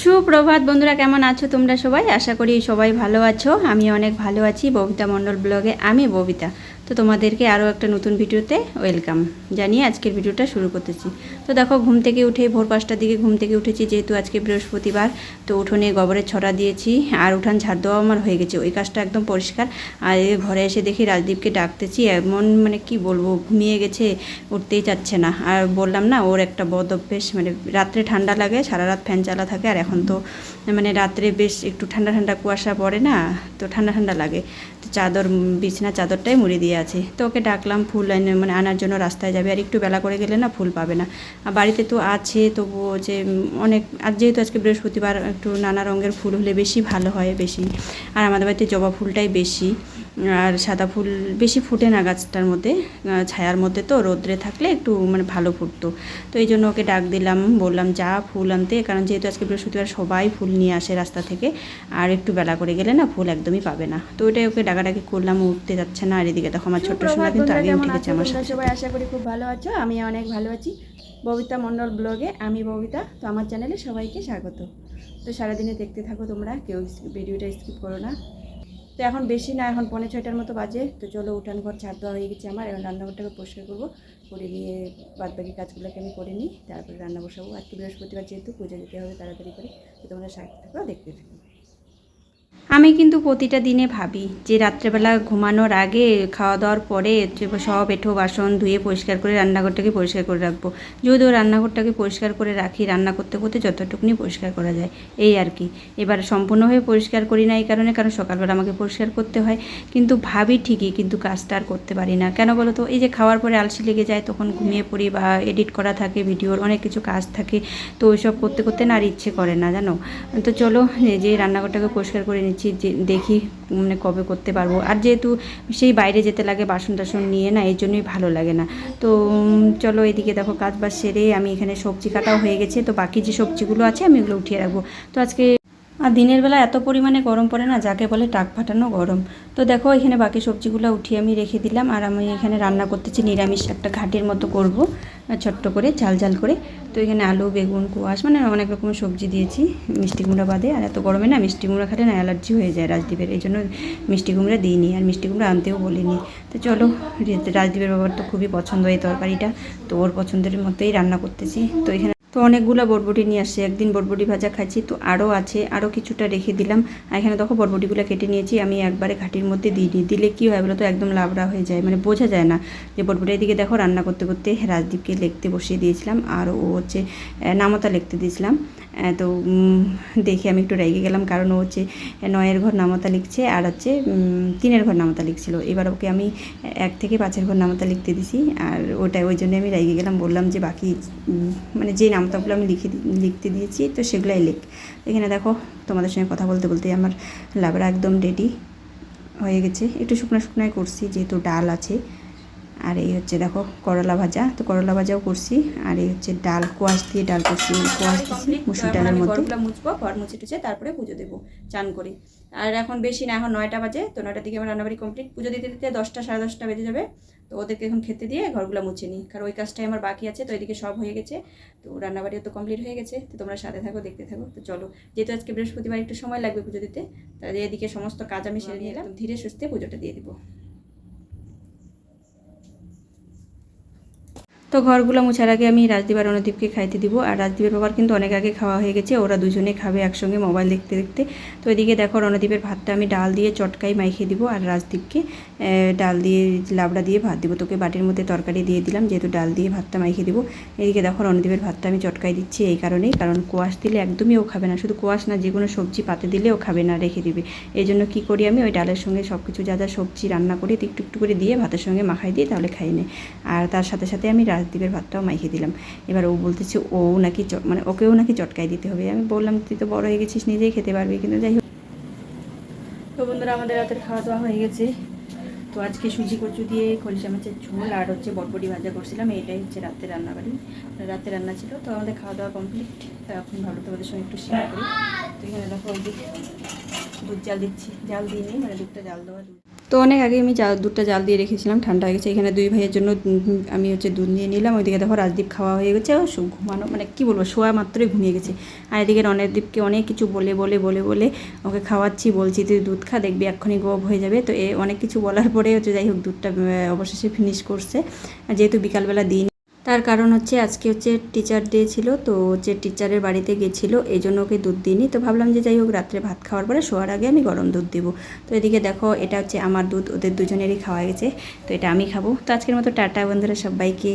সুপ্রভাত বন্ধুরা, কেমন আছো তোমরা সবাই? আশা করি সবাই ভালো আছো। আমি অনেক ভালো আছি। ববিতা মণ্ডল ব্লগে আমি ববিতা। তো তোমাদেরকে আরও একটা নতুন ভিডিওতে ওয়েলকাম। জানিয়ে আজকের ভিডিওটা শুরু করতেছি। তো দেখো, ঘুম থেকে উঠে ভোর পাঁচটার দিকে ঘুম থেকে উঠেছি, যেহেতু আজকে বৃহস্পতিবার, তো উঠোনে গোবরের ছড়া দিয়েছি আর উঠান ঝাড় দেওয়া আমার হয়ে গেছে। ওই কাজটা একদম পরিষ্কার। আর ঘরে এসে দেখি রাজদীপকে ডাকতেছি, এমন মানে কি বলব, ঘুমিয়ে গেছে, উঠতেই চাচ্ছে না। আর বললাম না, ওর একটা বদ অভ্যেস মানে রাত্রে ঠান্ডা লাগে, সারা রাত ফ্যান চালা থাকে, আর এখন তো মানে রাত্রে বেশ একটু ঠান্ডা ঠান্ডা কুয়াশা পড়ে না, তো ঠান্ডা ঠান্ডা লাগে। চাদর, বিছনা চাদরটাই মুড়ে দিয়ে আছে। তো ওকে ডাকলাম, ফুল মানে আনার জন্য রাস্তায় যাবে। আর একটু বেলা করে গেলে না ফুল পাবে না। আর বাড়িতে তো আছে, তবুও যে অনেক, আর যেহেতু আজকে বৃহস্পতিবার, একটু নানা রঙের ফুল হলে বেশি ভালো হয়, বেশি। আর আমাদের বাড়িতে জবা ফুলটাই বেশি। আর সাদা ফুল বেশি ফুটে না গাছটার মধ্যে ছায়ার মধ্যে তো রোদ্রে থাকলে একটু মানে ভালো ফুটতো। তো এই জন্য ওকে ডাক দিলাম বললাম যা ফুল আনতে। কারণ যেহেতু আজকে বৃহস্পতিবার সবাই ফুল নিয়ে আসে রাস্তা থেকে আর একটু বেলা করে গেলে না ফুল একদমই পাবে না। তো ওইটাই ওকে ডাকাডাকি করলাম উঠতে যাচ্ছে না। আর এদিকে দেখো আমার ছোট্ট সোনা কিন্তু আগে উঠে গেছে আমার সাথে। সবাই আশা করি খুব ভালো আছো। আমি অনেক ভালো আছি। ববিতা মণ্ডল ব্লগে আমি ববিতা। তো আমার চ্যানেলে সবাইকে স্বাগত। তো সারাদিনে দেখতে থাকো তোমরা কেউ ভিডিওটা স্কিপ করো না। তো এখন বেশি না, এখন পনেরো ছয়টার মতো বাজে। তো চলো উঠান ঘর ছাড় দেওয়া হয়ে গেছে আমার। এবং রান্নাঘরটাকে পরিষ্কার করব, করে নিয়ে বাদ বাকি কাজগুলোকে আমি করে নিই। তারপরে রান্না বসাবো। আজকে বৃহস্পতিবার যেহেতু, পুজো দিতে হবে তাড়াতাড়ি করে। তো তোমরা থাকো, দেখতে থাকো। আমি কিন্তু প্রতিটা দিনে ভাবি যে রাত্রেবেলা ঘুমানোর আগে খাওয়া দাওয়ার পরে সব এঁঠো বাসন ধুয়ে পরিষ্কার করে রান্নাঘরটাকে পরিষ্কার করে রাখব। যদিও রান্নাঘরটাকে পরিষ্কার করে রাখি, রান্না করতে করতে যতটুকুনি পরিষ্কার করা যায়, এই আর কি। এবার সম্পূর্ণভাবে পরিষ্কার করি না এই কারণে, কারণ সকালবেলা আমাকে পরিষ্কার করতে হয়। কিন্তু ভাবি ঠিকই, কিন্তু কাজটা আর করতে পারি না। কেন বলো তো? এই যে খাওয়ার পরে আলসি লেগে যায়, তখন ঘুমিয়ে পড়ি বা এডিট করা থাকে ভিডিওর, অনেক কিছু কাজ থাকে। তো ওইসব করতে করতে না আর ইচ্ছে করে না, জানো? তো চলো যে রান্নাঘরটাকে পরিষ্কার করে নিচ্ছি। যে দেখি মানে কবে করতে পারব। আর যেহেতু সেই বাইরে যেতে লাগে বাসন টাসন নিয়ে না, এই জন্যই ভালো লাগে না। তো চলো এদিকে দেখো কাজ বাজ সেরে আমি এখানে সবজি কাটাও হয়ে গেছে। তো বাকি যে সবজিগুলো আছে আমি ওগুলো উঠিয়ে রাখব। তো আজকে আর দিনের বেলা এত পরিমাণে গরম পড়ে না, যাকে বলে টাক ফাটানো গরম। তো দেখো, এখানে বাকি সবজিগুলো উঠিয়ে আমি রেখে দিলাম, আর আমি এখানে রান্না করতেছি নিরামিষ একটা ঘাটের মতো করব ছোট্ট করে, ঝাল ঝাল করে। তো এখানে আলু, বেগুন, কোয়াশ মানে অনেক রকম সবজি দিয়েছি মিষ্টি কুমড়া বাদে। আর এত গরমে না মিষ্টি কুমড়া খেলে না অ্যালার্জি হয়ে যায় রাজদীপের, এই জন্য মিষ্টি কুমড়া দিইনি, আর মিষ্টি কুমড়া আনতেও বলিনি। তো চলো, রাজদীপের বাবার তো খুবই পছন্দ এই তরকারিটা, তো ওর পছন্দের মতোই রান্না করতেছি। তো এখানে তো অনেকগুলো বরবটি নিয়ে আসছে। একদিন বরবটি ভাজা খাচ্ছি, তো আরও আছে আরও কিছুটা রেখে দিলাম। আর এখানে দেখো বরবটিগুলো কেটে নিয়েছি, আমি একবারে ঘাটির মধ্যে দিয়ে দিই দিলে কী হয় বলো তো, একদম লাবড়া হয়ে যায় মানে বোঝা যায় না। যে বরবটির দিকে দেখো রান্না করতে করতে রাজদীপকে লিখতে বসিয়ে দিয়েছিলাম, আর ও হচ্ছে নামতা লিখতে দিয়েছিলাম। তো দেখে আমি একটু রেগে গেলাম, কারণ ও হচ্ছে নয়ের ঘর নামতা লিখছে, আর হচ্ছে তিনের ঘর নামতা লিখছিল। এবার ওকে আমি এক থেকে পাঁচের ঘর নামতা লিখতে দিছি, আর ওটা ওই জন্য আমি রেগে গেলাম, বললাম যে বাকি মানে যে নামতাগুলো আমি লিখে লিখতে দিয়েছি, তো সেগুলাই লিখ। এখানে দেখো, তোমাদের সঙ্গে কথা বলতে বলতে আমার লাবড়া একদম রেডি হয়ে গেছে। একটু শুকনো শুকনায় করছি, যেহেতু ডাল আছে। আর এই হচ্ছে দেখো করলা ভাজা। তো করলা ভাজাও করছি। আর এই হচ্ছে ডাল কোয়াশ দিয়ে ডাল করছি। কোয়াশ দিচ্ছি মুসুর ডালের মধ্যে। ঘরগুলো মুছবো ঘর মুছে টুছে তারপরে পুজো দেবো। চান করে। আর এখন বেশি না এখন নয়টা বাজে। তো নয়টার দিকে আমার রান্নাবাড়ি কমপ্লিট পুজো দিতে দিতে দশটা সাড়ে দশটা বেজে যাবে। তো ওদেরকে এখন খেতে দিয়ে ঘরগুলো মুছে নিই। কারণ ওই কাজটাই আমার বাকি আছে তো এদিকে সব হয়ে গেছে। তো রান্নাবাড়িও তো কমপ্লিট হয়ে গেছে। তো তোমরা সাথে থাকো দেখতে থাকো। তো চলো যেহেতু আজকে বৃহস্পতিবার একটু সময় লাগবে পুজো দিতে তাহলে এদিকে সমস্ত কাজ আমি সেরে নিলাম ধীরে সুস্থে পুজোটা দিয়ে দিব। তো ঘরগুলো মোছার আগে আমি রাজদীপ আর অনুদীপকে খাইতে দিব। আর রাজদীপের বাবার কিন্তু অনেক আগে খাওয়া হয়ে গেছে, ওরা দুজনে খাবে একসঙ্গে মোবাইল দেখতে দেখতে। তো এদিকে দেখো রণদীপের ভাতটা আমি ডাল দিয়ে চটকাই মাইখে দিব আর রাজদীপকে ডাল দিয়ে লাবড়া দিয়ে ভাত দিব। তোকে বাটির মধ্যে তরকারি দিয়ে দিলাম, যেহেতু ডাল দিয়ে ভাতটা মাইখে দিব। এদিকে দেখো রণদীপের ভাতটা আমি চটকাই দিচ্ছি এই কারণেই, কারণ কোয়াশ দিলে একদমই ও খাবে না। শুধু কোয়াশ না, যে কোনো সবজি পাতে দিলে ও খাবে না, রেখে দিবে। এই জন্য কী করি আমি, ওই ডালের সঙ্গে সব কিছু যা যা সবজি রান্না করি, একটু একটু করে দিয়ে ভাতের সঙ্গে মাখাই দিই তাহলে খাই নেয় আর তার সাথে সাথে আমি রাজদীপের ভাতটাও মাইখে দিলাম। এবার ও বলতেছে, ও নাকি মানে ওকেও নাকি চটকাই দিতে হবে। আমি বললাম, তুই তো বড় হয়ে গেছিস, নিজেই খেতে পারবি, কিন্তু যাই হোক। তো বন্ধুরা, আমাদের রাতের খাওয়া দাওয়া হয়ে গেছে। তো আজকে সুজি কচু দিয়ে খরিষা মাছের ঝোল আর হচ্ছে বটবটি ভাজা করছিলাম। এটাই হচ্ছে রাতের রান্নাবাড়ি। রাতে রান্না ছিল, তো আমাদের খাওয়া দাওয়া কমপ্লিট তো এখন ভালো তোমাদের সঙ্গে একটু শেয়ার করি। তো এখানে দেখো দুধ জাল দিচ্ছি। জাল দিয়ে নিই মানে দুধটা জাল দেওয়া তো অনেক আগে আমি জাল দুধটা জাল দিয়ে রেখেছিলাম, ঠান্ডা হয়ে গেছে। এখানে দুই ভাইয়ের জন্য আমি হচ্ছে দুধ নিয়ে নিলাম। ওইদিকে দেখো রাজদীপ খাওয়া হয়ে গেছে। ঘুমানো মানে কি বলব, শোয়া মাত্রই ঘুমিয়ে গেছে। আর এদিকে রণেরদীপকে অনেক কিছু বলে বলে বলে বলে ওকে খাওয়াচ্ছি, বলছি, তুই দুধ খা, দেখবি এক্ষুনি গোপ হয়ে যাবে। তো এ অনেক কিছু বলার পরে হচ্ছে যাই হোক দুধটা অবশেষে ফিনিশ করছে। যেহেতু বিকালবেলা দিন তার কারণ হচ্ছে আজকে হচ্ছে টিচার ডে ছিল, তো হচ্ছে টিচারের বাড়িতে গেছিল এই জন্য ওকে দুধ দিইনি। তো ভাবলাম যে যাই হোক, রাত্রে ভাত খাওয়ার পরে শোয়ার আগে আমি গরম দুধ দিব। তো এদিকে দেখো, এটা হচ্ছে আমার দুধ, ওদের দুজনেরই খাওয়া গেছে তো এটা আমি খাব। তো আজকের মতো টাটা বন্ধুরা সবাইকে।